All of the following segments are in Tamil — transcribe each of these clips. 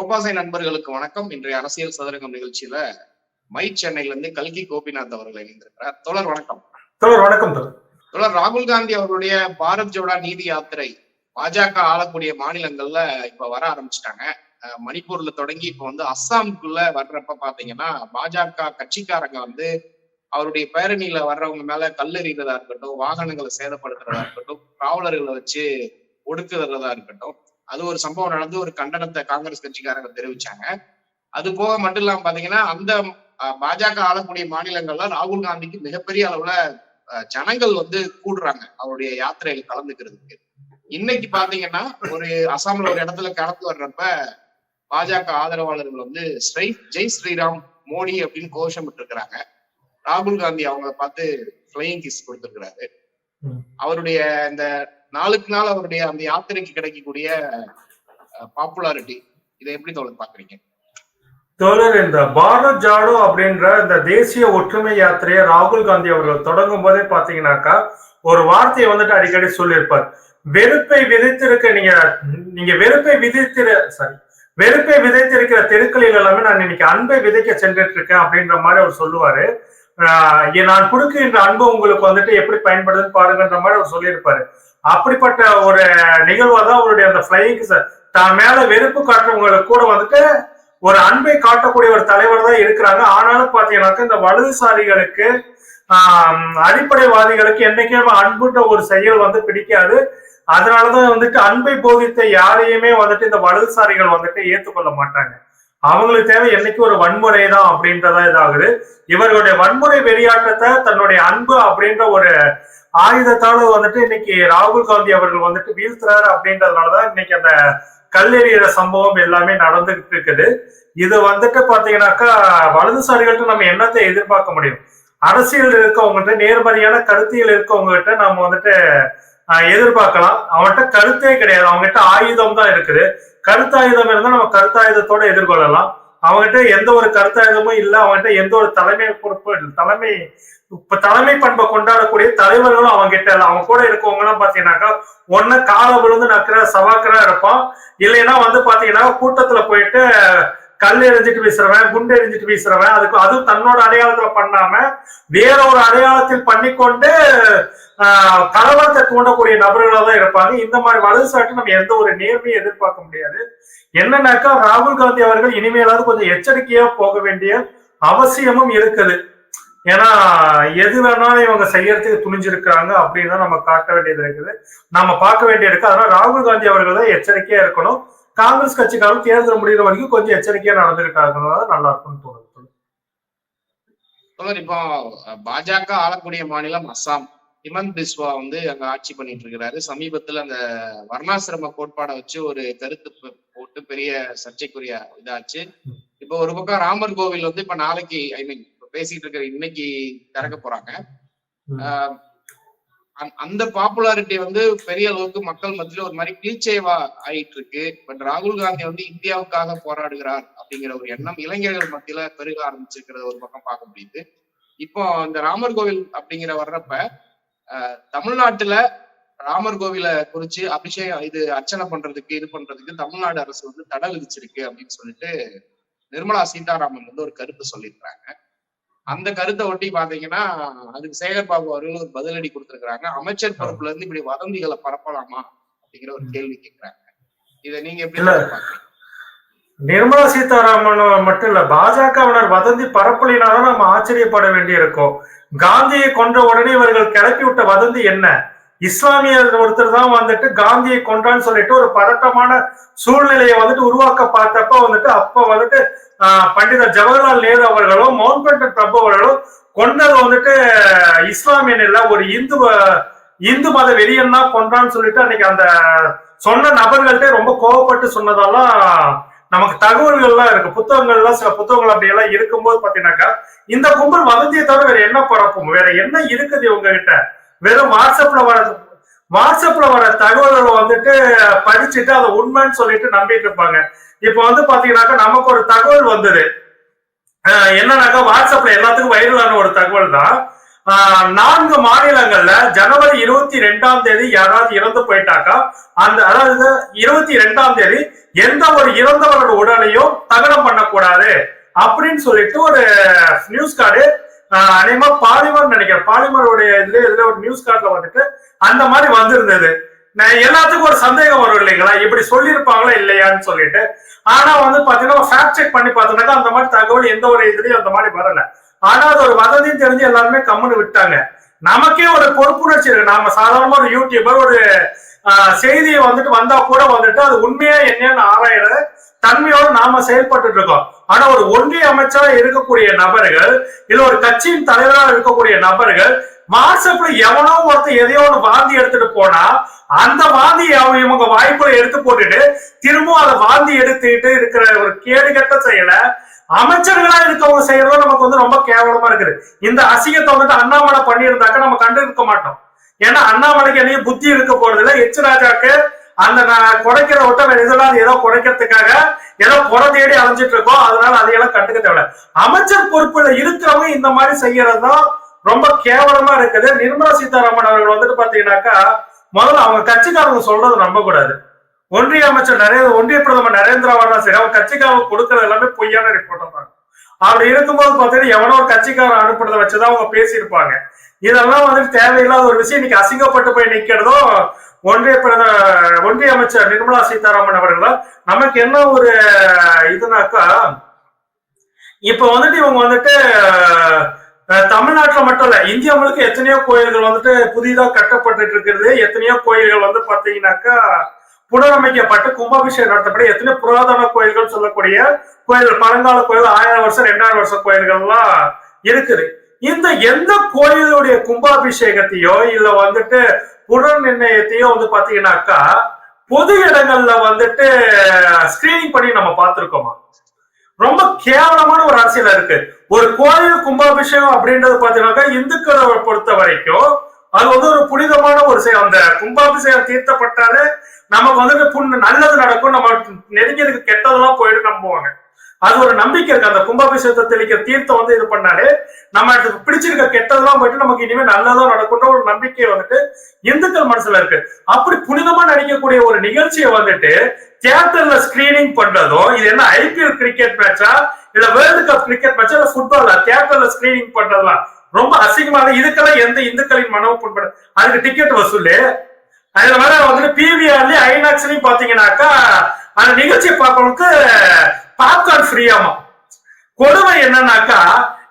கோபாசை நண்பர்களுக்கு வணக்கம். இன்றைய அரசியல் சதுரங்கம் நிகழ்ச்சியில மை சென்னையில இருந்து கல்கி கோபிநாத் அவர்கள் இணைந்திருக்கிறார். தொடர் வணக்கம். தொடர் வணக்கம் தொடர் ராகுல் காந்தி அவர்களுடைய பாரத் ஜோடா நீதி யாத்திரை பாஜக ஆளக்கூடிய மாநிலங்கள்ல இப்ப வர ஆரம்பிச்சிட்டாங்க. மணிப்பூர்ல தொடங்கி இப்ப வந்து அஸ்ஸாமுக்குள்ள வர்றப்ப பாத்தீங்கன்னா பாஜக கட்சிக்காரங்க வந்து அவருடைய பேரணியில வர்றவங்க மேல கல்லெறிகிறதா இருக்கட்டும் வாகனங்களை சேதப்படுத்துறதா இருக்கட்டும் காவலர்களை வச்சு ஒடுக்குறதா இருக்கட்டும் அது ஒரு சம்பவம் நடந்து ஒரு கண்டனத்தை காங்கிரஸ் கட்சிக்காரங்க தெரிவிச்சாங்க. அது போக மட்டும் இல்லாம பாத்தீங்கன்னா அந்த பாஜக ஆளக்கூடிய மாநிலங்கள்ல ராகுல் காந்திக்கு மிகப்பெரிய அளவுல ஜனங்கள் வந்து கூடுறாங்க அவருடைய யாத்திரையில கலந்துக்கிறதுக்கு. இன்னைக்கு பாத்தீங்கன்னா ஒரு அசாம்ல ஒரு இடத்துல கலந்து வர்றப்ப பாஜக ஆதரவாளர்கள் வந்து ஸ்ரீ ஜெய் ஸ்ரீராம் மோடி அப்படின்னு கோஷமிட்டு இருக்கிறாங்க ராகுல் காந்தி அவங்கள பார்த்து பிளையிங் கிஸ் கொடுத்திருக்கிறாரு. அவருடைய இந்த நாளுக்கு நாள் அவருடைய அந்த யாத்திரைக்கு கிடைக்கக்கூடிய பாப்புலாரிட்டி இதை எப்படி தோழர் பாக்குறீங்க தோழர் இந்த பாரத் ஜாடோ அப்படின்ற இந்த தேசிய ஒற்றுமை யாத்திரையை ராகுல் காந்தி அவர்கள் தொடங்கும் போதே பாத்தீங்கன்னாக்கா ஒரு வார்த்தையை வந்துட்டு அடிக்கடி சொல்லியிருப்பார். வெறுப்பை விதைத்திருக்க நீங்க நீங்க வெறுப்பை விதைத்திரு சாரி வெறுப்பை விதைத்திருக்கிற தெருக்களில் எல்லாமே நான் இன்னைக்கு அன்பை விதைக்க சென்றுட்டு இருக்கேன் அப்படின்ற மாதிரி அவர் சொல்லுவாரு. நான் கொடுக்கின்ற அன்பு உங்களுக்கு வந்துட்டு எப்படி பயன்படுதுன்னு பாருங்கன்ற மாதிரி அவர் சொல்லியிருப்பாரு. அப்படிப்பட்ட ஒரு நிகழ்வா தான் அவருடைய அந்த பிளைங் தான் மேல வெறுப்பு காட்டுறவங்களுக்கு கூட வந்துட்டு ஒரு அன்பை காட்டக்கூடிய ஒரு தலைவர் தான் இருக்கிறாங்க. ஆனாலும் பாத்தீங்கன்னாக்க இந்த வலதுசாரிகளுக்கு ஆஹ் அடிப்படைவாதிகளுக்கு என்னைக்குமே அன்புன்ற ஒரு செயல் வந்து பிடிக்காது. அதனாலதான் வந்துட்டு அன்பை போதித்த யாரையுமே வந்துட்டு இந்த வலதுசாரிகள் வந்துட்டு ஏற்றுக்கொள்ள மாட்டாங்க. அவங்களுக்கு தேவை என்னைக்கு ஒரு வன்முறை தான் அப்படின்றதா இதாகுது. இவர்களுடைய வன்முறை வெளியாட்டத்தை தன்னுடைய அன்பு அப்படின்ற ஒரு ஆயுதத்தால வந்துட்டு இன்னைக்கு ராகுல் காந்தி அவர்கள் வந்துட்டு வீழ்த்துறாரு அப்படின்றதுனாலதான் இன்னைக்கு அந்த கல்லெறிகிற சம்பவம் எல்லாமே நடந்துகிட்டு இருக்குது. இது வந்துட்டு பாத்தீங்கன்னாக்கா வலதுசாரிகள்ட்ட நம்ம என்னத்தை எதிர்பார்க்க முடியும்? அரசியல் இருக்கவங்ககிட்ட நேர்மறையான கருத்தியல் இருக்கவங்ககிட்ட நம்ம வந்துட்டு எதிர்பார்க்கலாம். அவன்கிட்ட கருத்தே கிடையாது. அவங்ககிட்ட ஆயுதம் தான் இருக்குது. கருத்தாயுதம் இருந்தா நம்ம கருத்தாயுதத்தோட எதிர்கொள்ளலாம். அவங்ககிட்ட எந்த ஒரு கருத்தாயுதமும் இல்லை. அவங்ககிட்ட எந்த ஒரு தலைமை பொறுப்பு தலைமை இப்ப தலைமை பண்பை கொண்டாடக்கூடிய தலைவர்களும் அவங்க கிட்ட இல்லை அவங்க கூட இருக்கவங்க எல்லாம் பாத்தீங்கன்னாக்கா ஒன்னு கால விழுந்து நக்கிற சவாக்கரா இருப்பான். இல்லைன்னா வந்து பாத்தீங்கன்னா கூட்டத்துல போயிட்டு கல் எரிஞ்சிட்டு வீசுறவன் குண்டு எரிஞ்சிட்டு வீசுறவன் அதுக்கு அதுவும் தன்னோட அடையாளத்துல பண்ணாம வேற ஒரு அடையாளத்தில் பண்ணிக்கொண்டு கலவரத்தை தூண்டக்கூடிய நபர்களாக தான் இருப்பாங்க. இந்த மாதிரி வலதுசாட்டு நம்ம எந்த ஒரு நேர்மையும் எதிர்பார்க்க முடியாது. என்னன்னாக்கா ராகுல் காந்தி அவர்கள் இனிமேலாவது கொஞ்சம் எச்சரிக்கையா போக வேண்டிய அவசியமும் இருக்குது. ஏன்னா எது வேணாலும் இவங்க செய்யறதுக்கு துணிஞ்சிருக்கிறாங்க அப்படின்னு தான் நம்ம காட்ட வேண்டியது இருக்குது. நம்ம பார்க்க வேண்டியது இருக்கு. அதனால ராகுல் காந்தி அவர்கள் தான் எச்சரிக்கையா இருக்கணும். காங்கிரஸ் கட்சிக்காரரும் தேர்தல் முடிகிற வரைக்கும் கொஞ்சம் எச்சரிக்கையா நடந்துகிட்டாங்க நல்லா இருக்கும்னு தோணுது. இப்போ பாஜக ஆளக்கூடிய மாநிலம் அஸ்ஸாம் ஹிமந்த் பிஸ்வா வந்து அங்க ஆட்சி பண்ணிட்டு இருக்கிறாரு. சமீபத்துல அந்த வர்ணாசிரம கோட்பாடை வச்சு ஒரு கருத்து போட்டு பெரிய சர்ச்சைக்குரிய இதாச்சு. இப்போ ஒரு பக்கம் ராமர் கோவில் வந்து இப்ப நாளைக்கு ஐ மீன் பேசிட்டு இருக்கிற இன்னைக்கு திறக்க போறாங்க. அந்த பாப்புலாரிட்டி வந்து பெரிய அளவுக்கு மக்கள் மத்தியில ஒரு மாதிரி கிளீச்சேவா ஆயிட்டு இருக்கு பட் ராகுல் காந்தி வந்து இந்தியாவுக்காக போராடுகிறார் அப்படிங்கிற ஒரு எண்ணம் இளைஞர்கள் மத்தியில பெருக ஆரம்பிச்சிருக்கிறத ஒரு பக்கம் பார்க்க முடியுது. இப்போ இந்த ராமர் கோவில் அப்படிங்கிற வர்றப்ப தமிழ்நாட்டுல ராமர் கோவில குறிச்சு அபிஷேகம் இது அர்ச்சனை பண்றதுக்கு இது பண்றதுக்கு தமிழ்நாடு அரசு வந்து தடை விதிச்சிருக்கு அப்படின்னு சொல்லிட்டு நிர்மலா சீதாராமன் வந்து ஒரு கருத்து சொல்லியிருக்கிறாங்க. அந்த கருத்தை ஒட்டி பாத்தீங்கன்னா அதுக்கு சேகர் பாபு அவர்கள் ஒரு பதிலடி கொடுத்திருக்கிறாங்க. அமைச்சர் பொறுப்புல இருந்து இப்படி வதந்திகளை பரப்பலாமா அப்படிங்கிற ஒரு கேள்வி கேட்கிறாங்க இதை நீங்க எப்படி நிர்மலா சீதாராமன் மட்டும் இல்ல பாஜகவினர் வதந்தி பரப்பலினாலும் நம்ம ஆச்சரியப்பட வேண்டியிருக்கும். காந்தியை கொன்ற உடனே இவர்கள் கிளப்பி விட்ட வதந்தி என்ன? இஸ்லாமியர் ஒருத்தர் தான் வந்துட்டு காந்தியை கொன்றான்னு சொல்லிட்டு ஒரு பதட்டமான சூழ்நிலையை வந்துட்டு உருவாக்க பார்த்தப்ப வந்துட்டு அப்ப வந்துட்டு பண்டிதர் ஜவஹர்லால் நேரு அவர்களும் மவுண்ட் பேட்டன் பிரபு அவர்களும் கொண்டது வந்துட்டு இஸ்லாமியன் இல்ல ஒரு இந்து இந்து மத வெறியன் தான் கொன்றான்னு சொல்லிட்டு அன்னைக்கு அந்த சொன்ன நபர்கள்ட்ட ரொம்ப கோவப்பட்டு சொன்னதெல்லாம் நமக்கு தகவல்கள்லாம் இருக்கு. புத்தகங்கள்லாம் சில புத்தகங்கள் அப்படி எல்லாம் இருக்கும்போது பாத்தீங்கன்னாக்கா இந்த கும்பல் வதந்தியை தவிர வேற என்ன பரப்பும்? வேற என்ன இருக்குது இவங்க கிட்ட வெறும் வாட்ஸ்அப்ல வர வாட்ஸ்அப்ல வர தகவல்களை வந்துட்டு படிச்சுட்டு அதை உண்மைன்னு சொல்லிட்டு நம்பிட்டு இருப்பாங்க. இப்ப வந்து பாத்தீங்கன்னாக்கா நமக்கு ஒரு தகவல் வந்தது. என்னன்னாக்கா வாட்ஸ்அப்ல எல்லாத்துக்கும் வைரலான ஒரு தகவல் தான் நான்கு மாநிலங்கள்ல ஜனவரி இருபத்தி ரெண்டாம் தேதி யாராவது இறந்து போயிட்டாக்கா அந்த அதாவது இருபத்தி ரெண்டாம் தேதி எந்த ஒரு இறந்தவரோட உடலையும் தகனம் பண்ணக்கூடாது. அப்படின்னு சொல்லிட்டு ஒரு நியூஸ் கார்டு அநேகமா பாலிமர் நினைக்கிறேன். பாலிமருடைய இதுல இதுல ஒரு நியூஸ் கார்டுல வந்துட்டு அந்த மாதிரி வந்திருந்தது. நான் எல்லாத்துக்கும் ஒரு சந்தேகம் வரும் இல்லைங்களா? இப்படி சொல்லியிருப்பாங்களா இல்லையான்னு சொல்லிட்டு. ஆனா வந்து பாத்தீங்கன்னா ஃபேக்ட் செக் பண்ணி பார்த்தோம்னாக்கா அந்த மாதிரி தகவல் எந்த ஒரு இதுலயும் அந்த மாதிரி வரல. ஆனா அது ஒரு வதந்தியும் தெரிஞ்சு எல்லாருமே கம்முன்னு விட்டாங்க. நமக்கே ஒரு பொறுப்புணர்ச்சி இருக்கு. நாம சாதாரணமா ஒரு யூடியூபர் ஒரு செய்தியை வந்துட்டு வந்தா கூட வந்துட்டு அது உண்மையா என்னன்னு ஆராயிட தன்மையோடு நாம செயல்பட்டு இருக்கோம். ஆனா ஒரு ஒன்றிய அமைச்சரா இருக்கக்கூடிய நபர்கள் இல்ல ஒரு கட்சியின் தலைவராக இருக்கக்கூடிய நபர்கள் வாட்ஸ்அப்ல எவனோ ஒருத்தர் எதையோ ஒரு வாந்தி எடுத்துட்டு போனா அந்த வாந்தி அவங்க இவங்க வாய்ப்புல எடுத்து போட்டுட்டு திரும்பவும் அதை வாந்தி எடுத்துக்கிட்டு இருக்கிற ஒரு கேடுகட்ட செயலை அமைச்சர்களா இருக்கவங்க செய்யறதும் நமக்கு வந்து ரொம்ப கேவலமா இருக்குது. இந்த அசிங்கத்தை வந்துட்டு அண்ணாமலை பண்ணியிருந்தாக்க நம்ம கண்டு இருக்க மாட்டோம். ஏன்னா அண்ணாமலைக்கு என்னையும் புத்தி இருக்க போறது இல்லை எச் ராஜாக்கு அந்த நான் குறைக்கிற விட்ட இதெல்லாம் ஏதோ குறைக்கிறதுக்காக ஏதோ குறை தேடி அலைஞ்சிட்டு இருக்கோம். அதனால அதையெல்லாம் கட்டுக்க தேவை அமைச்சர் பொறுப்புல இருக்கிறவங்க இந்த மாதிரி செய்யறது தான் ரொம்ப கேவலமா இருக்குது. நிர்மலா சீதாராமன் அவர்கள் வந்துட்டு பாத்தீங்கன்னாக்கா முதல்ல அவங்க கட்சிக்காரங்க சொல்றது நம்ப கூடாது ஒன்றிய அமைச்சர் நரேந்திர ஒன்றிய பிரதமர் நரேந்திர சரி அவங்க கட்சிக்காரங்க கொடுக்கறது எல்லாமே பொய்யான ரிப்போர்ட் தான். அப்படி இருக்கும்போது பார்த்தீங்கன்னா எவனோ ஒரு கட்சிக்காரன் அனுப்புறத வச்சுதான் அவங்க பேசியிருப்பாங்க. இதெல்லாம் வந்துட்டு தேவையில்லாத ஒரு விஷயம். இன்னைக்கு அசிங்கப்பட்டு போய் நிக்கிறதும் ஒன்றிய பிரத ஒன்றிய அமைச்சர் நிர்மலா சீதாராமன் அவர்களா நமக்கு என்ன ஒரு இதுனாக்கா இப்ப வந்துட்டு இவங்க வந்துட்டு தமிழ்நாட்டில் தமிழ்நாட்டுல மட்டும் இல்ல இந்தியா முழுக்க எத்தனையோ கோயில்கள் வந்துட்டு புதிதா கட்டப்பட்டு இருக்கிறது எத்தனையோ கோயில்கள் வந்து பாத்தீங்கன்னாக்கா புனரமைக்கப்பட்டு கும்பாபிஷேகம் நடத்தப்பட எத்தனையோ புராதன கோயில்கள் சொல்லக்கூடிய கோயில்கள் பழங்கால கோயில் ஆயிரம் வருஷம் ரெண்டாயிரம் வருஷம் கோயில்கள்லாம் இருக்குது. இந்த எந்த கோயிலுடைய கும்பாபிஷேகத்தையோ இல்ல வந்துட்டு புனர் நிர்ணயத்தையோ வந்து பாத்தீங்கன்னாக்கா பொது இடங்கள்ல வந்துட்டு ஸ்கிரீனிங் பண்ணி நம்ம பார்த்திருக்கோமா ரொம்ப கேவலமான ஒரு அரசியல் இருக்கு. ஒரு கோயில் கும்பாபிஷேகம் அப்படின்றது பாத்தீங்கன்னாக்கா இந்துக்களை பொறுத்த வரைக்கும் அது வந்து ஒரு புனிதமான ஒரு செயல் அந்த கும்பாபிஷேகம் தீர்த்தப்பட்டாலே நமக்கு வந்துட்டு புண்ணு நல்லது நடக்கும். நம்ம நெருங்கியதுக்கு கெட்டதெல்லாம் போயிட்டு நம்புவாங்க. அது ஒரு நம்பிக்கை இருக்கு. அந்த கும்பாபிஷேகத்தை தெளிக்கிற தீர்த்தம் வந்து இது பண்ணாலே நம்ம பிடிச்சிருக்க கெட்டதெல்லாம் போயிட்டு நமக்கு இனிமே நல்லதா நடக்கும்ன்ற ஒரு நம்பிக்கை வந்துட்டு இந்துக்கள் மனசுல இருக்கு. அப்படி புனிதமா நடிக்கக்கூடிய ஒரு நிகழ்ச்சியை வந்துட்டு தியேட்டர்ல ஸ்கிரீனிங் பண்றதும் இது என்ன ஐபிஎல் கிரிக்கெட் மேட்சா இல்ல வேர்ல்டு கப் கிரிக்கெட் மேட்சா இல்ல ஃபுட்பாலா தியேட்டர்ல ஸ்கிரீனிங் பண்றதுலாம் ரொம்ப அசிங்கமான இதுக்கெல்லாம் எந்த இந்துக்களின் மனவும் புண்பட அதுக்கு டிக்கெட் வசூலு. அதுல வேற வந்துட்டு பிவிஆர்லயும் ஐநாக்ஸ்லயும் பாத்தீங்கன்னாக்கா அந்த நிகழ்ச்சியை பார்க்கறவங்களுக்கு பாப்கார்ன் ஃப்ரீயாமா கொடுமை என்னன்னாக்கா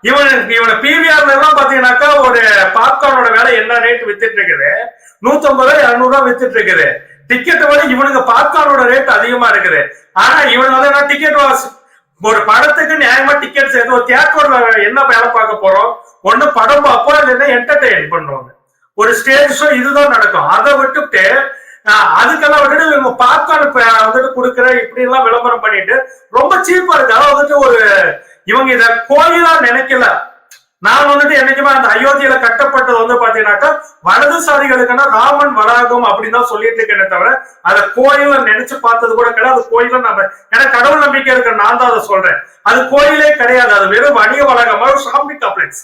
இவன் இவனை பிவிஆர்ல எல்லாம் பாத்தீங்கன்னாக்கா ஒரு பாப்கார்னோட வேலை என்ன ரேட் வித்துட்டு இருக்குது நூத்தம்பது ரூபாய் இருநூறு ரூபாய் வித்துட்டு இருக்குது டிக்கெட் விட இவனுக்கு பாப்கார்னோட ரேட் அதிகமா இருக்குது. ஆனா இவன் வந்து என்ன டிக்கெட் ஒரு படத்துக்கு நியாயமா டிக்கெட் சேர்த்து ஒரு தியேட்டர்ல என்ன வேலை பார்க்க போறோம்? ஒண்ணு படம் பார்ப்போம் இல்லைன்னா என்டர்டைன் பண்ணுவாங்க. ஒரு ஸ்டேஜ் ஷோ இதுதான் நடக்கும். அதை விட்டுட்டு அதுக்கெல்லாம் வந்துட்டு இவங்க பாப்கார்ன் வந்துட்டு கொடுக்குற இப்படி எல்லாம் விளம்பரம் பண்ணிட்டு ரொம்ப சீப்பா இருக்கு. அதாவது வந்துட்டு ஒரு இவங்க இத கோயிலா நினைக்கல. நான் வந்துட்டு என்னைக்குமே அந்த அயோத்தியில கட்டப்பட்டது வந்து பாத்தீங்கன்னாக்கா வலதுசாரிகளுக்குன்னா ராமன் வராகம் அப்படின்னு தான் சொல்லிட்டு இருக்கேன் தவிர அதை கோயில நினைச்சு பார்த்தது கூட கிடையாது. அது கோயில நம்ம ஏன்னா கடவுள் நம்பிக்கை இருக்கிற நான் தான் அதை சொல்றேன். அது கோயிலே கிடையாது. அது வெறும் வணிக வளாகமா ஷாப்பிங் காம்ப்ளெக்ஸ்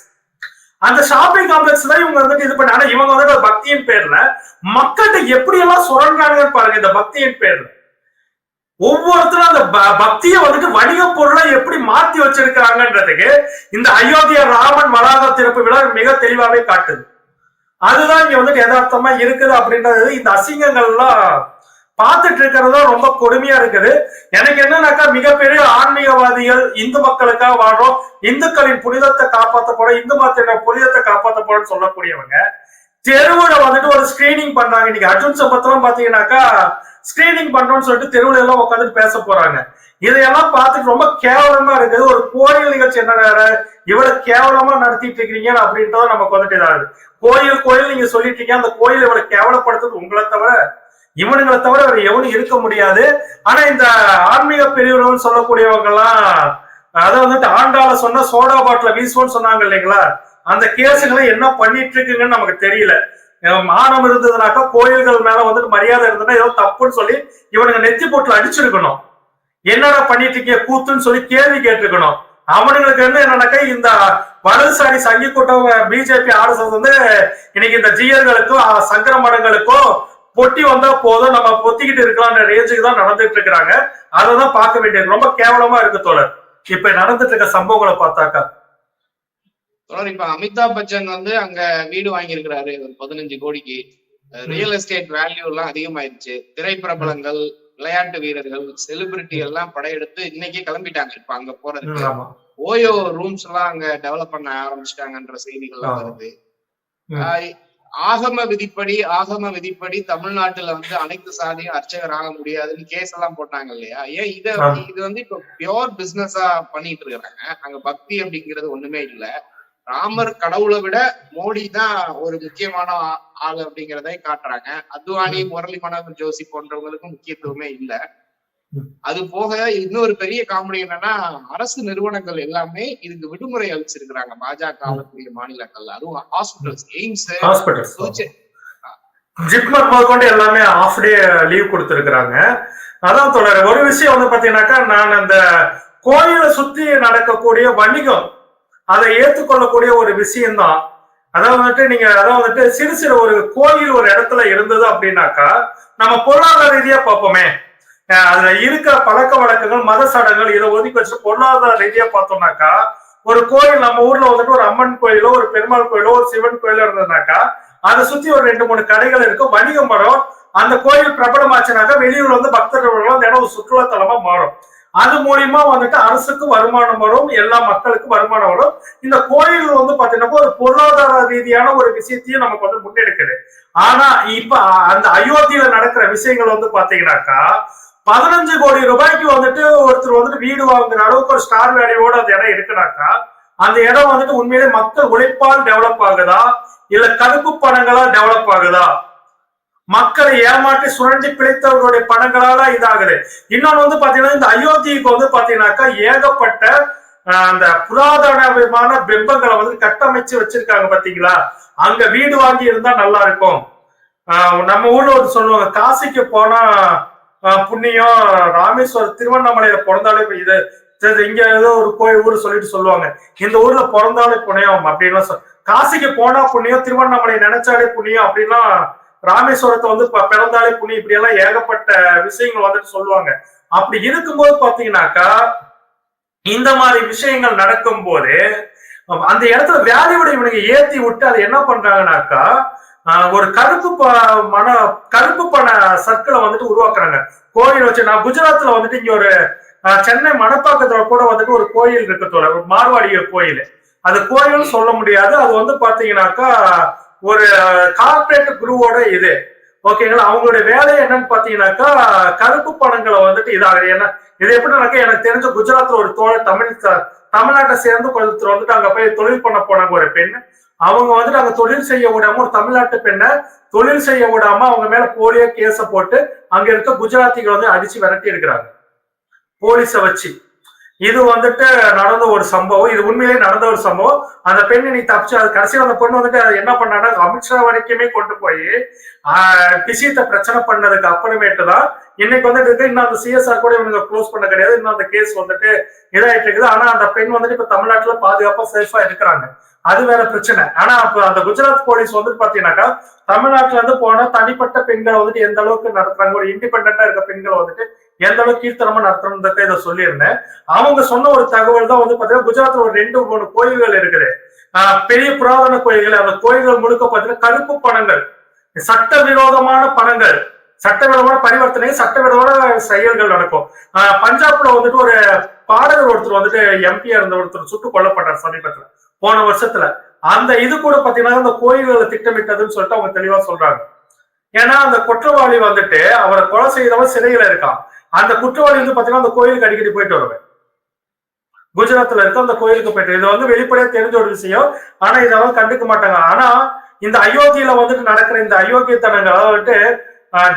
அந்த ஷாப்பிங் காம்ப்ளெக்ஸ் தான் இவங்க வந்துட்டு இது பண்ணாங்க. இவங்க வந்துட்டு பக்தியின் பேர்ல மக்கள்கிட்ட எப்படி எல்லாம் சுரண்டாங்கன்னு பாருங்க இந்த பக்தியின் பேர்ல. ஒவ்வொருத்தரும் அந்த ப- பக்தியை வந்துட்டு வணிக பொருளை எப்படி மாத்தி வச்சிருக்காங்கன்றதுக்கு இந்த அயோத்தியா ராமன் வளாக திறப்பு விழா மிக தெளிவாவே காட்டுது. அதுதான் இங்க வந்துட்டு யதார்த்தமா இருக்குது அப்படின்றது இந்த அசிங்கங்கள்லாம் பார்த்துட்டு இருக்கிறது ரொம்ப கொடுமையா இருக்குது. எனக்கு என்னன்னாக்கா மிகப்பெரிய ஆன்மீகவாதிகள் இந்து மக்களுக்காக வாழ்றோம். இந்துக்களின் புனிதத்தை காப்பாத்த இந்து மதத்தின புனிதத்தை காப்பாத்த போறோம்னு சொல்லக்கூடியவங்க. தெருவுல வந்துட்டு ஒரு ஸ்கிரீனிங் பண்றாங்க. இன்னைக்கு அர்ஜுன் சம்பத்தெல்லாம் பாத்தீங்கன்னாக்கா ஸ்கிரீனிங் பண்றோம்னு சொல்லிட்டு தெருவுல எல்லாம் உட்காந்துட்டு பேச போறாங்க. இதையெல்லாம் பார்த்துட்டு ரொம்ப கேவலமா இருக்குது. ஒரு கோயில் நிகழ்ச்சி என்ன வேற? இவ்வளவு கேவலமா நடத்திட்டு இருக்கீங்க அப்படின்றத நமக்கு வந்துட்டு இதாகுது. கோயில் கோயில் நீங்க சொல்லிட்டு இருக்கீங்க. அந்த கோயில் இவ்வளவு கேவலப்படுத்துறது உங்களை தவிர இவனுங்களை தவிர வேற எவனும் இருக்க முடியாது. ஆனா இந்த ஆன்மீக பெரியவர்கள் சொல்லக்கூடியவங்க எல்லாம் அதை வந்துட்டு ஆண்டாள சொன்ன சோடா பாட்டில வீசுவோம்னு சொன்னாங்க இல்லைங்களா? அந்த கேஸுகளை என்ன பண்ணிட்டு இருக்குங்கன்னு நமக்கு தெரியல. மானம் இருந்ததுனாக்கா கோயில்கள் மேல வந்துட்டு மரியாதை இருந்ததுன்னா ஏதோ தப்புன்னு சொல்லி இவனுங்க நெத்தி போட்டுல அடிச்சிருக்கணும். என்னடா பண்ணிட்டு இருக்கீங்க கூத்துன்னு சொல்லி கேள்வி கேட்டிருக்கணும். அவனுங்களுக்கு வந்து என்னன்னாக்கா இந்த வலதுசாரி சங்கி கூட்டம் பிஜேபி ஆர்எஸ்எஸ் வந்து இன்னைக்கு இந்த ஜியர்களுக்கும் சங்கர மடங்களுக்கும் பொட்டி வந்தா போதும். நம்ம பொத்திக்கிட்டு இருக்கலாம்ன்ற ரேஞ்சுக்கு தான் நடந்துட்டு இருக்கிறாங்க. அதை தான் பார்க்க வேண்டியது. ரொம்ப கேவலமா இருக்கு தோழர். இப்ப நடந்துட்டு இருக்க சம்பவங்களை பார்த்தாக்கா. தொடர் இப்ப அமிதாப் பச்சன் வந்து அங்க வீடு வாங்கியிருக்கிறாரு. ஒரு பதினஞ்சு கோடிக்கு. ரியல் எஸ்டேட் வேல்யூ எல்லாம் அதிகமாயிருச்சு. திரைப்பிரபலங்கள் விளையாட்டு வீரர்கள் செலிபிரிட்டி எல்லாம் படையெடுத்து இன்னைக்கே கிளம்பிட்டாங்க. இப்ப அங்க போறதுக்கு. ஓயோ ரூம்ஸ் எல்லாம் அங்க டெவலப் பண்ண ஆரம்பிச்சிட்டாங்கன்ற செய்திகள்லாம். வருது. ஆகம விதிப்படி ஆகம விதிப்படி தமிழ்நாட்டுல வந்து அனைத்து சாதியும் அர்ச்சகர் ஆக முடியாதுன்னு கேஸ் எல்லாம் போட்டாங்க இல்லையா? ஏன் இத. இது வந்து இப்ப பியோர் பிசினஸா பண்ணிட்டு இருக்காங்க அங்க பக்தி அப்படிங்கிறது ஒண்ணுமே இல்ல. ராமர் கடவுளை விட மோடி தான் ஒரு முக்கியமான ஆளு அப்படிங்கிறதை காட்டுறாங்க. அத்வானி முரளி மனோகர் ஜோஷி போன்றவங்களுக்கும் முக்கியத்துவமே இல்ல. அது போக இன்னொரு பெரிய காமெடி என்னன்னா அரசு நிறுவனங்கள் எல்லாமே இதுக்கு விடுமுறை அளிச்சிருக்கிறாங்க. பாஜக ஆளக்கூடிய மாநிலங்கள்ல. அதுவும் ஹாஸ்பிட்டல்ஸ் எய்ம்ஸ் ஜிப்மர் முதற்கொண்டு எல்லாமே ஆஃப் டே லீவ் கொடுத்துருக்குறாங்க. அதான் தொடர் ஒரு விஷயம் வந்து பாத்தீங்கன்னாக்கா நான் அந்த கோயிலை சுத்தி நடக்கக்கூடிய வணிகம் அதை ஏற்றுக்கொள்ளக்கூடிய ஒரு விஷயம்தான். அதாவது வந்துட்டு நீங்க அதாவது வந்துட்டு சிறு சிறு ஒரு கோயில் ஒரு இடத்துல இருந்தது அப்படின்னாக்கா நம்ம பொருளாதார ரீதியா பார்ப்போமே. அதுல இருக்கிற பழக்க வழக்கங்கள் மத சடங்குகள் இதை ஒதுக்கி வச்சு பொருளாதார ரீதியா பார்த்தோம்னாக்கா ஒரு கோயில் நம்ம ஊர்ல வந்துட்டு ஒரு அம்மன் கோயிலோ ஒரு பெருமாள் கோயிலோ ஒரு சிவன் கோயிலோ இருந்ததுனாக்கா அதை சுத்தி ஒரு ரெண்டு மூணு கடைகள் இருக்கும். வணிகம் வரும் அந்த கோயில் பிரபலமாச்சுனாக்கா வெளியூர்ல வந்து பக்தர்கள் அந்த இடம் சுற்றுலாத்தலமா மாறும். அது மூலியமா வந்துட்டு அரசுக்கு வருமானம் வரும் எல்லா மக்களுக்கும் வருமானம் வரும். இந்த கோயில் வந்து பாத்தீங்கன்னா ஒரு பொருளாதார ரீதியான ஒரு விஷயத்தையும் நமக்கு வந்து முன்னெடுக்குது. ஆனா இப்ப அந்த அயோத்தியில நடக்கிற விஷயங்கள் வந்து பாத்தீங்கன்னாக்கா பதினஞ்சு கோடி ரூபாய்க்கு வந்துட்டு ஒருத்தர் வந்துட்டு வீடு வாங்குற அளவுக்கு ஒரு ஸ்டார் வேல்யூவோட அந்த இடம் இருக்குனாக்கா அந்த இடம் வந்துட்டு உண்மையிலே மக்கள் உழைப்பால் டெவலப் ஆகுதா? இல்ல கருப்பு பணங்களா டெவலப் ஆகுதா? மக்களை ஏமாற்றி சுரண்டி பிழைத்தவர்களுடைய பணங்களால இதாகுது. இன்னொன்னு வந்து பாத்தீங்கன்னா இந்த அயோத்திக்கு வந்து பாத்தீங்கன்னாக்கா ஏகப்பட்ட அந்த புராதனமான பிம்பங்களை வந்து கட்டமைச்சு வச்சிருக்காங்க பாத்தீங்களா? அங்க வீடு வாங்கி இருந்தா நல்லா இருக்கும். ஆஹ், நம்ம ஊர்ல ஒரு சொல்லுவாங்க காசிக்கு போனா புண்ணியம் ராமேஸ்வரம் திருவண்ணாமலையில பிறந்தாலே இது இங்க ஏதோ ஒரு கோயில் ஊர் சொல்லிட்டு சொல்லுவாங்க. இந்த ஊர்ல பிறந்தாலே புண்ணியம் அப்படின்லாம் சொல் காசிக்கு போனா புண்ணியம் திருவண்ணாமலை நினைச்சாலே புண்ணியம் அப்படின்னா ராமேஸ்வரத்தை வந்து பிறந்தாலே புண்ணியம் இப்படி எல்லாம் ஏகப்பட்ட விஷயங்கள் வந்துட்டு சொல்லுவாங்க. அப்படி இருக்கும்போது பாத்தீங்கன்னாக்கா இந்த மாதிரி விஷயங்கள் நடக்கும் போது அந்த இடத்துல வேலையோட இவனுக்கு ஏத்தி விட்டு அதை என்ன பண்றாங்கனாக்கா ஒரு கருப்பு ப- மன கருப்பு பண சர்க்கிளை வந்துட்டு உருவாக்குறாங்க. கோயில் வச்சு நான் குஜராத்ல வந்துட்டு இங்க ஒரு சென்னை மணப்பாக்கத்துல கூட வந்துட்டு ஒரு கோயில் இருக்கு தோழர். ஒரு மார்வாடியர் கோயில். அது கோயில்னு சொல்ல முடியாது. அது வந்து பாத்தீங்கன்னாக்கா ஒரு கார்பரேட் குரூவோட இது. ஓகேங்களா அவங்களுடைய வேலை என்னன்னு பாத்தீங்கன்னாக்கா கருப்பு பணங்களை வந்துட்டு இதாக ஏன்னா இது எப்படின்னாக்கா எனக்கு தெரிஞ்ச குஜராத்ல ஒரு தோழ தமிழ் தமிழ்நாட்டை சேர்ந்து கொஞ்சம் வந்துட்டு அங்க போய் தொழில் பண்ண போனாங்க ஒரு பெண் அவங்க வந்துட்டு அந்த தொழில் செய்ய விடாம ஒரு தமிழ்நாட்டு பெண்ணை தொழில் செய்ய விடாம அவங்க மேல போலியோ கேஸ போட்டு அங்க இருக்க குஜராத்திகளை வந்து அடிச்சு விரட்டி இருக்கிறாங்க போலீஸை வச்சு. இது வந்துட்டு நடந்த ஒரு சம்பவம். இது உண்மையிலேயே நடந்த ஒரு சம்பவம். அந்த பெண் நீ தப்பிச்சு அது கடைசியில் அந்த பொண்ணு வந்துட்டு என்ன பண்ணான்னா அமித்ஷா வரைக்குமே கொண்டு போய் ஆஹ் விஷயத்தை பிரச்சனை பண்ணதுக்கு அப்புறமேட்டு தான் இன்னைக்கு வந்துட்டு இன்னும் அந்த சிஎஸ்ஆர் கூட இவங்க க்ளோஸ் பண்ண கிடையாது. இன்னும் அந்த கேஸ் வந்துட்டு இதாயிட்டு இருக்குது. ஆனா அந்த பெண் வந்துட்டு இப்ப தமிழ்நாட்டுல பாதுகாப்பா சேஃபா இருக்கிறாங்க. அது வேற பிரச்சனை. ஆனா அப்ப அந்த குஜராத் போலீஸ் வந்துட்டு பாத்தீங்கன்னாக்கா தமிழ்நாட்டுல இருந்து போனா தனிப்பட்ட பெண்களை வந்துட்டு எந்த அளவுக்கு நடத்துறாங்க? ஒரு இண்டிபெண்டா இருக்க பெண்களை வந்துட்டு எந்த அளவுக்கு கீர்த்தனமா நடத்தணும்ன்றத இதை சொல்லியிருந்தேன். அவங்க சொன்ன ஒரு தகவல் தான் வந்து பாத்தீங்கன்னா குஜராத்ல ஒரு ரெண்டு மூணு கோயில்கள் இருக்குது. ஆஹ் பெரிய புராதன கோயில்கள். அந்த கோயில்கள் முழுக்க பாத்தீங்கன்னா கருப்பு பணங்கள். சட்டவிரோதமான பணங்கள். சட்டவிரோதமான பரிவர்த்தனை சட்டவிரோதமான செயல்கள் நடக்கும். ஆஹ் பஞ்சாப்ல வந்துட்டு ஒரு பாடகர் ஒருத்தர் வந்துட்டு எம்பியா இருந்த ஒருத்தர் சுட்டு கொல்லப்பட்டார் சமீபத்துல. போன வருஷத்துல. அந்த இது கூட பாத்தீங்கன்னா அந்த கோயில்களை திட்டமிட்டதுன்னு சொல்லிட்டு அவங்க தெளிவா சொல்றாங்க. ஏன்னா அந்த குற்றவாளி வந்துட்டு அவரை கொலை செய்தவன் சிறையில இருக்கான். அந்த குற்றவாளி வந்து பாத்தீங்கன்னா அந்த கோயிலுக்கு அடிக்கடி போயிட்டு வருவேன். குஜராத்ல இருக்க அந்த கோயிலுக்கு போயிட்டு இது வந்து வெளிப்படையா தெரிஞ்ச ஒரு விஷயம். ஆனா இதெல்லாம் கண்டுக்க மாட்டாங்க. ஆனா இந்த அயோத்தியில வந்துட்டு நடக்கிற இந்த அயோக்கியத்தனங்கள் வந்துட்டு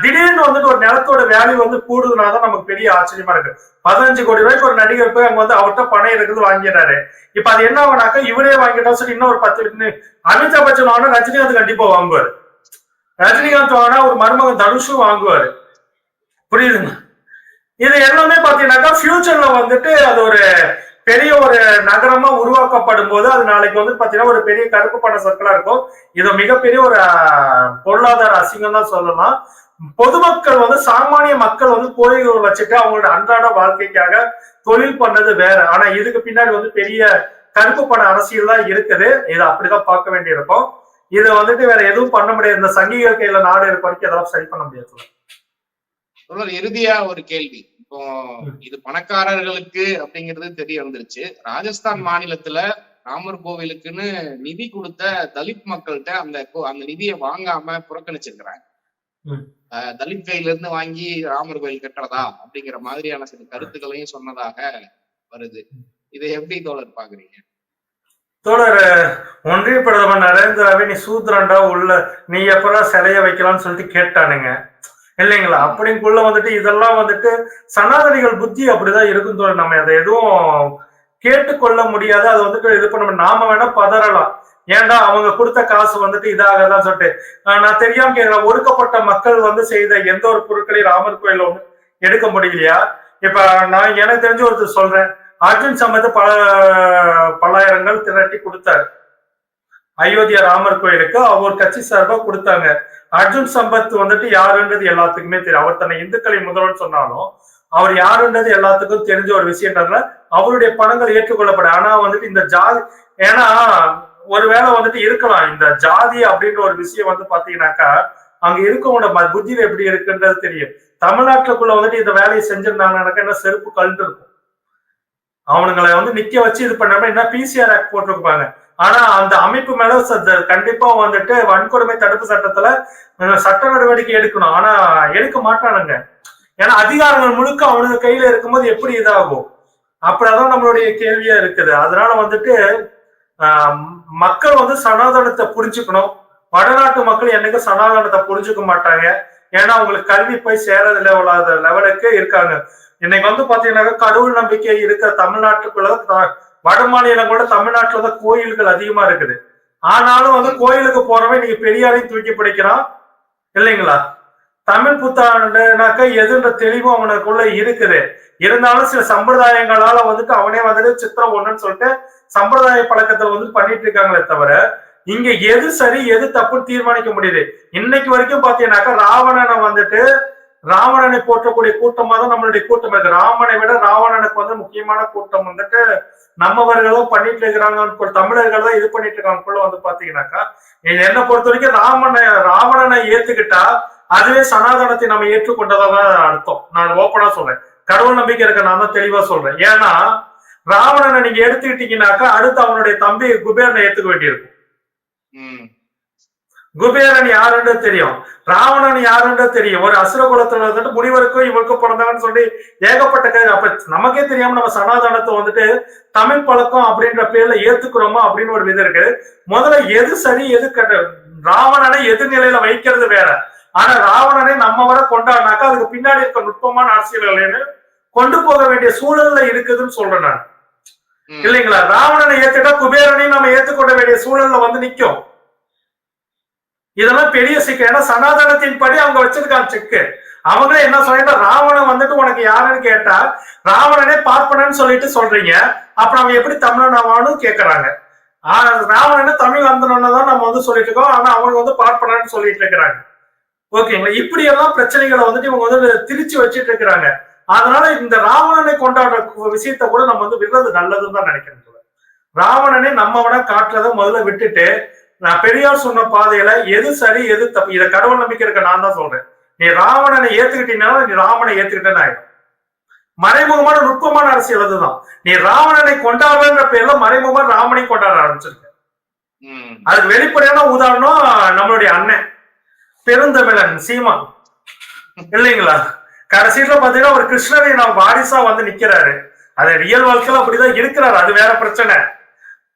திடீர்னு வந்துட்டு ஒரு நிலத்தோட வேல்யூ வந்து கூடுதுனால தான் நமக்கு பெரிய ஆச்சரியமா இருக்கு. பதினஞ்சு கோடி ரூபாய்க்கு ஒரு நடிகர் போய் அங்க வந்து அவர்கிட்ட பணம் இருக்குது வாங்கிடுறாரு. இப்ப அது என்ன ஆகுனாக்கா இவரே வாங்கிட்டா சொல்லி ஒரு பத்து இன்னும் அமிதாப் பச்சன் வாங்கினா ரஜினிகாந்த் கண்டிப்பா வாங்குவாரு. ரஜினிகாந்த் வாங்கினா ஒரு மருமகன் தனுஷும் வாங்குவாரு. புரியுதுங்க? இது எல்லாமே பாத்தீங்கன்னாக்கா ஃபியூச்சர்ல வந்துட்டு அது ஒரு பெரிய ஒரு நகரமா உருவாக்கப்படும் போது அது நாளைக்கு வந்து பாத்தீங்கன்னா ஒரு பெரிய கருப்பு பண சர்க்கிளா இருக்கும். இது மிகப்பெரிய ஒரு பொருளாதார அசிங்கம் தான் சொல்லலாம். பொதுமக்கள் வந்து சாமானிய மக்கள் வந்து கோயில்கள் வச்சுட்டு அவங்களோட அன்றாட வாழ்க்கைக்காக தொழில் பண்ணது வேற. ஆனா இதுக்கு பின்னாடி வந்து பெரிய கருப்பு பண அரசியல் தான் இருக்குது. இதை அப்படிதான் பார்க்க வேண்டியிருக்கும். இதை வந்துட்டு வேற எதுவும் பண்ண முடியாது. இந்த சங்கிகள் கையில நாடு இருக்க வரைக்கும் எதாவது சரி பண்ண முடியாது. இறுதியா ஒரு கேள்வி. இப்போ இது பணக்காரர்களுக்கு அப்படிங்கிறது தெரிய வந்துருச்சு. ராஜஸ்தான் மாநிலத்துல ராமர் கோவிலுக்குன்னு நிதி கொடுத்த தலித் மக்கள்கிட்ட அந்த அந்த நிதியை வாங்காம புறக்கணிச்சிருக்கிறாங்க. தலித் கையில இருந்து வாங்கி ராமர் கோயில் கட்டுறதா அப்படிங்கிற மாதிரியான சில கருத்துக்களையும் சொன்னதாக வருது. இதை எப்படி தோழர் பாக்குறீங்க தோழர் ஒன்றிய பிரதமர் நரேந்திராவே நீ சூத்ரண்டா உள்ள நீ எப்பதான் சிலைய வைக்கலாம்னு சொல்லிட்டு கேட்டானுங்க. இல்லைங்களா? அப்படிங்குள்ள வந்துட்டு இதெல்லாம் வந்துட்டு சனாதனிகள் புத்தி அப்படிதான் இருக்கும் தோழர். நம்ம அதை எதுவும் கேட்டுக்கொள்ள முடியாது. அது வந்துட்டு இது பண்ண. நாம வேணா பதறலாம். ஏன்டா அவங்க கொடுத்த காசு வந்துட்டு இதாகதான் சொல்லிட்டு ஆஹ் நான் தெரியாம கேட்கிறேன் ஒடுக்கப்பட்ட மக்கள் வந்து செய்த எந்த ஒரு பொருட்களையும் ராமர் கோயில வந்து எடுக்க முடியலையா? இப்ப நான் எனக்கு தெரிஞ்ச ஒருத்தர் சொல்றேன். அர்ஜுன் சம்பத் பல பல்லாயிரங்கள் திரட்டி கொடுத்தாரு. அயோத்தியா ராமர் கோயிலுக்கு அவர் கட்சி சார்பாக கொடுத்தாங்க. அர்ஜுன் சம்பத் வந்துட்டு யாருன்றது எல்லாத்துக்குமே தெரியும். அவர் தன்னை இந்துக்களை முதல்வர் சொன்னாலும் அவர் யாருன்றது எல்லாத்துக்கும் தெரிஞ்ச ஒரு விஷயம்ன்றதுல அவருடைய பணங்கள் ஏற்றுக்கொள்ளப்பட ஆனா வந்துட்டு இந்த ஜாதி ஏன்னா ஒருவேளை வந்துட்டு இருக்கலாம். இந்த ஜாதி அப்படின்ற ஒரு விஷயம் வந்து பாத்தீங்கன்னாக்கா அங்க இருக்கவங்களோட ம- புத்தியில எப்படி இருக்குன்றது தெரியும். தமிழ்நாட்டுக்குள்ள வந்துட்டு இந்த வேலையை செஞ்சிருந்தாங்கன்னாக்கா என்ன செருப்பு கழுந்து இருக்கும். அவனுங்களை வந்து நிக்க வச்சு இது பண்ணாம என்ன பிசிஆர் ஆக்ட் போட்டிருப்பாங்க. ஆனா அந்த அமைப்பு மேல கண்டிப்பா வந்துட்டு வன்கொடுமை தடுப்பு சட்டத்துல சட்ட நடவடிக்கை எடுக்கணும். ஆனா எடுக்க மாட்டானுங்க. ஏன்னா அதிகாரங்கள் முழுக்க அவனுக்கு கையில இருக்கும்போது எப்படி இதாகும்? அப்படிதான் நம்மளுடைய கேள்வியா இருக்குது. அதனால வந்துட்டு மக்கள் வந்து சனாதனத்தை புரிஞ்சுக்கணும். வடநாட்டு மக்கள் என்னைக்கும் சனாதனத்தை புரிஞ்சுக்க மாட்டாங்க. ஏன்னா அவங்களுக்கு கல்வி போய் சேரது லெவலாத லெவலுக்கு இருக்காங்க. இன்னைக்கு வந்து பாத்தீங்கன்னாக்கா கடவுள் நம்பிக்கை இருக்கிற தமிழ்நாட்டுக்குள்ள த- வட மாநிலங்களோட தமிழ்நாட்டுல தான் கோயில்கள் அதிகமா இருக்குது. ஆனாலும் வந்து கோயிலுக்கு போறவன் நீங்க பெரியாரையும் தூக்கி பிடிக்கிறான். இல்லைங்களா? தமிழ் புத்தாண்டுனாக்கா எதுன்ற தெளிவும் அவனுக்குள்ள இருக்குது. இருந்தாலும் சில சம்பிரதாயங்களால வந்துட்டு அவனே வந்துட்டு சித்திரம் ஒண்ணுன்னு சொல்லிட்டு சம்பிரதாய பழக்கத்தை வந்து பண்ணிட்டு இருக்காங்களே தவிர இங்க எது சரி எது தப்புன்னு தீர்மானிக்க முடியுது. இன்னைக்கு வரைக்கும் பாத்தீங்கன்னாக்கா ராவணனை வந்துட்டு ராவணனை போற்றக்கூடிய கூட்டமா தான் நம்மளுடைய கூட்டம் இருக்கு. ராமனை விட ராவணனுக்கு வந்து முக்கியமான கூட்டம் வந்துட்டு நம்மவர்களும் பண்ணிட்டு இருக்கிறாங்க. தமிழர்கள் தான் இது பண்ணிட்டு இருக்காங்க. வந்து பாத்தீங்கன்னாக்கா என்ன என்னை பொறுத்த வரைக்கும் ராமனை ராவணனை ஏத்துக்கிட்டா அதுவே சனாதனத்தை நம்ம ஏற்றுக்கொண்டதா தான் அர்த்தம். நான் ஓப்பனா சொல்றேன். கடவுள் நம்பிக்கை இருக்க நான் தான் தெளிவா சொல்றேன். ஏன்னா ராவணனை நீங்க எடுத்துக்கிட்டீங்கன்னாக்கா அடுத்து அவனுடைய தம்பி குபேரனை ஏத்துக்க வேண்டியிருக்கும். குபேரன் யாருன்னு தெரியும். ராவணன் யாருன்னு தெரியும். ஒரு அசுர குலத்துல வந்துட்டு முனிவருக்கும் இவருக்கும் பிறந்தவன்னு சொல்லி ஏகப்பட்ட கதை அப்ப நமக்கே தெரியாம நம்ம சனாதனத்தை வந்துட்டு தமிழ் பழக்கம் அப்படின்ற பேர்ல ஏத்துக்கிறோமா அப்படின்னு ஒரு விதம் இருக்கு. முதல்ல எது சரி எது கெட்ட? ராவணனை எதிர்நிலையில வைக்கிறது வேற. ஆனா ராவணனை நம்ம வர கொண்டாடினாக்கா அதுக்கு பின்னாடி இருக்க நுட்பமான அரசியல்கள்னு கொண்டு போக வேண்டிய சூழல்ல இருக்குதுன்னு சொல்றேன் நான். இல்லைங்களா? ராவணனை ஏத்துட்டா குபேரனையும் நம்ம ஏத்துக்கொள்ள வேண்டிய சூழல்ல வந்து நிக்கும். இதெல்லாம் பெரிய சிக்கல். ஏன்னா சனாதனத்தின் படி அவங்க வச்சிருக்காங்க செக்கு. அவங்களே என்ன சொல்லிட்டு ராவணன் வந்துட்டு உனக்கு யாருன்னு கேட்டா ராவணனே பார்ப்பனன்னு சொல்லிட்டு சொல்றீங்க. அப்புறம் அவன் எப்படி தமிழன் ஆவான்னு கேக்குறாங்க. ஆஹ் ராவணனே தமிழ் வந்தனன்னு தான் நம்ம வந்து சொல்லிட்டு இருக்கோம். ஆனா அவங்க வந்து பார்ப்பனன்னு சொல்லிட்டு இருக்கிறாங்க. ஓகேங்களா இப்படி எல்லாம் பிரச்சனைகளை வந்துட்டு இவங்க வந்து திரிச்சு வச்சிட்டு இருக்கிறாங்க. அதனால இந்த ராவணனை கொண்டாடுற விஷயத்த கூட நம்ம வந்து விடுறது நல்லதுன்னு தான் நினைக்கிறேன். ராவணனை நம்ம விட காட்டுறதை முதல்ல விட்டுட்டு நான் பெரியார் சொன்ன பாதையில எது சரி எது தப்பு இதை கடவுள் நம்பிக்கை இருக்க நான் தான் சொல்றேன். நீ ராவணனை ஏத்துக்கிட்டீங்கன்னா நீ ராமனை ஏத்துக்கிட்டேன்னு ஆயிடும். மறைமுகமான நுட்பமான அரசியல் அதுதான். நீ ராவணனை கொண்டாடுறன்ற பேர்ல மறைமுகமா ராமனை கொண்டாட ஆரம்பிச்சிருக்க. அதுக்கு வெளிப்படையான உதாரணம் நம்மளுடைய அண்ணன். பெருந்தமிழன் சீமான். இல்லைங்களா? கடைசியில பாத்தீங்கன்னா ஒரு கிருஷ்ணரை நான் வாரிசா வந்து நிக்கிறாரு. அது ரியல் வாழ்க்கையில அப்படிதான் இருக்கிறாரு. அது வேற பிரச்சனை.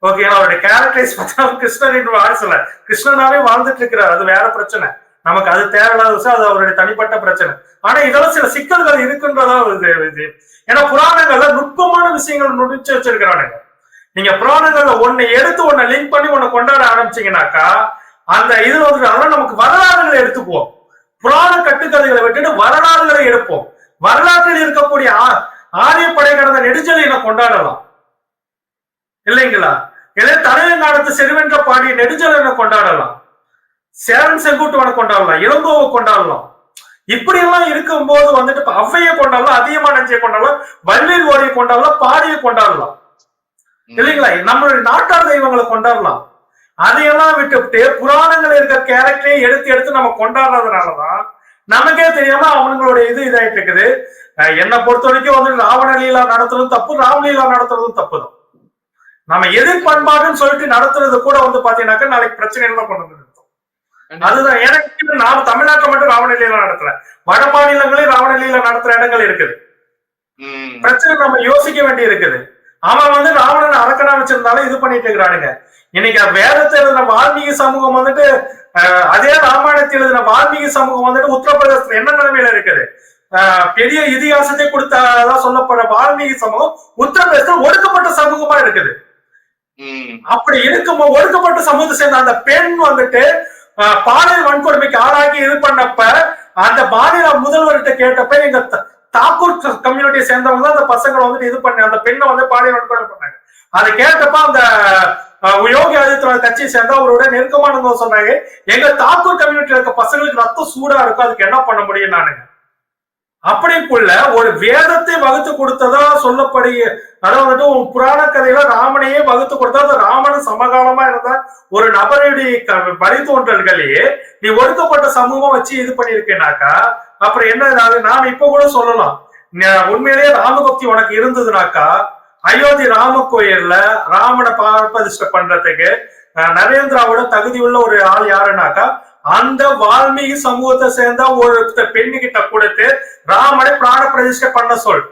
ஓகேங்களா அவருடைய கேரக்டரைஸ் பார்த்தா கிருஷ்ணரின் வாரிசுல. கிருஷ்ணனாவே வாழ்ந்துட்டு இருக்கிறார். அது வேற பிரச்சனை. நமக்கு அது தேவையில்லாத விஷயம் அது அவருடைய தனிப்பட்ட பிரச்சனை. ஆனா இதெல்லாம் சில சிக்கல்கள் இருக்குன்றதா இது இது. ஏன்னா புராணங்கள்ல நுட்பமான விஷயங்கள் நுடிச்சு வச்சிருக்கிறானுங்க. நீங்க புராணங்கள்ல ஒன்னு எடுத்து ஒன்ன லிங்க் பண்ணி ஒன்னு கொண்டாட ஆரம்பிச்சீங்கன்னாக்கா அந்த இது வந்து நமக்கு வரலாறுகளை எடுத்துக்குவோம். புராண கட்டுக்கதைகளை விட்டுட்டு வரலாறுகளை எடுப்போம். வரலாற்றில் இருக்கக்கூடிய ஆரிய படை கடந்த நெடுஞ்செழியனை கொண்டாடலாம். இல்லைங்களா? இதே தலையங்காலத்து செருவென்ற பாடி நெடுஞ்சலனை கொண்டாடலாம். சேரன் செங்குட்டுவனை கொண்டாடலாம். இளங்கோவை கொண்டாடலாம். இப்படி எல்லாம் இருக்கும்போது வந்துட்டு இப்ப ஔவையை கொண்டாடலாம் அதிகமா நெஞ்சை கொண்டாடலாம் வல்வில் ஓரியை கொண்டாடலாம் பாடியை கொண்டாடலாம். இல்லைங்களா? நம்மளுடைய நாட்டார் தெய்வங்களை கொண்டாடலாம். அதையெல்லாம் விட்டுவிட்டு புராணங்கள் இருக்க கேரக்டரை எடுத்து எடுத்து நம்ம கொண்டாடுறதுனாலதான் நமக்கே தெரியாம அவங்களுடைய இது இதாயிட்டு இருக்குது. என்னை பொறுத்த வரைக்கும் வந்து ராவண லீலா நடத்துறதும் தப்பு ராமலீலா நடத்துறதும் தப்பு தான் நம்ம எதிர் பண்பாடுன்னு சொல்லிட்டு நடத்துறது கூட வந்து பாத்தீங்கன்னாக்கா நாளைக்கு பிரச்சனை எல்லாம் கொண்டு வந்து அதுதான். எனக்கு நான் தமிழ்நாட்டில் மட்டும் ராவண லீலா நடத்துறேன் வட மாநிலங்களே ராவண லீலா நடத்துற இடங்கள் இருக்குது. பிரச்சனை நம்ம யோசிக்க வேண்டி இருக்குது அவன் வந்து ராவணன் அரக்கனா வச்சிருந்தாலும் இது பண்ணிட்டு இருக்கிறானுங்க. இன்னைக்கு வேதத்தை எழுதின வால்மீகி சமூகம் வந்துட்டு அஹ், அதே ராமாயணத்தில் எழுதின வால்மீகி சமூகம் வந்துட்டு உத்தரப்பிரதேசத்துல என்ன நிலைமையில இருக்குது? பெரிய இதிகாசத்தை கொடுத்ததா சொல்லப்படுற வால்மீகி சமூகம் உத்தரப்பிரதேசத்துல ஒடுக்கப்பட்ட சமூகமா இருக்குது. அப்படி இருக்கும் ஒடுக்கப்பட்ட சமூகத்தை சேர்ந்த அந்த பெண் வந்துட்டு அஹ், பாலியல் வன்கொடுமைக்கு ஆளாக்கி இது பண்ணப்ப அந்த மாநில முதல்வர்கிட்ட கேட்டப்ப எங்க தாக்கூர் கம்யூனிட்டியை சேர்ந்தவங்க தான் அந்த பசங்களை வந்துட்டு இது பண்ண அந்த பெண்ணை வந்து பாலியல் வன்கொடுமை பண்ணாங்க. அதை கேட்டப்ப அந்த யோகி ஆதித்யநாத் கட்சியை சேர்ந்த அவரோட நெருக்கமானவங்க சொன்னாங்க. எங்க தாக்கூர் கம்யூனிட்டியில இருக்க பசங்களுக்கு ரத்தம் சூடா இருக்கும் அதுக்கு என்ன பண்ண முடியும் நானுங்க அப்படிக்குள்ள ஒரு வேதத்தை வகுத்து கொடுத்ததா சொல்லப்படி அதாவது வந்துட்டு உன் புராண கதையில ராமனையே வகுத்து கொடுத்தா அது ராமன் சமகாலமா இருந்த ஒரு நபருடைய க- நீ ஒடுக்கப்பட்ட சமூகம் வச்சு இது பண்ணிருக்கேனாக்கா அப்புறம் என்ன நாம இப்ப கூட சொல்லலாம். உண்மையிலேயே ராமபக்தி உனக்கு இருந்ததுனாக்கா அயோத்தி ராம கோயில்ல ராமனை பிரதிஷ்டை பண்றதுக்கு நரேந்திராவோட தகுதி உள்ள ஒரு ஆள் யாருனாக்கா அந்த வால்மீகி சமூகத்தை சேர்ந்த ஒரு பெண்ணுகிட்ட கொடுத்து ராமனை பிராண பிரதிஷ்டை பண்ண சொல்.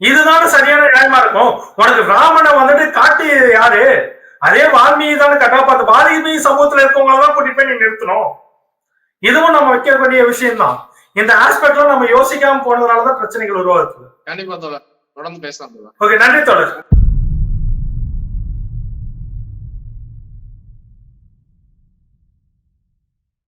இதுதான சரியான நியாயமா இருக்கும்? உனக்கு ராமனை வந்துட்டு காட்டி யாரு? அதே வால்மீகி தானே கட்டாப்பாத்து வால்மீகி சமூகத்துல இருக்கவங்கள தான் கூட்டிட்டு போய் நீ நிறுத்தணும். இதுவும் நம்ம வைக்க வேண்டிய விஷயம் தான் இந்த ஆஸ்பெக்ட்ல நம்ம யோசிக்காம போனதுனாலதான் பிரச்சனைகள் உருவாகுது. கண்டிப்பா தொடர்ந்து பேசலாம் ஓகே நன்றி தொடர்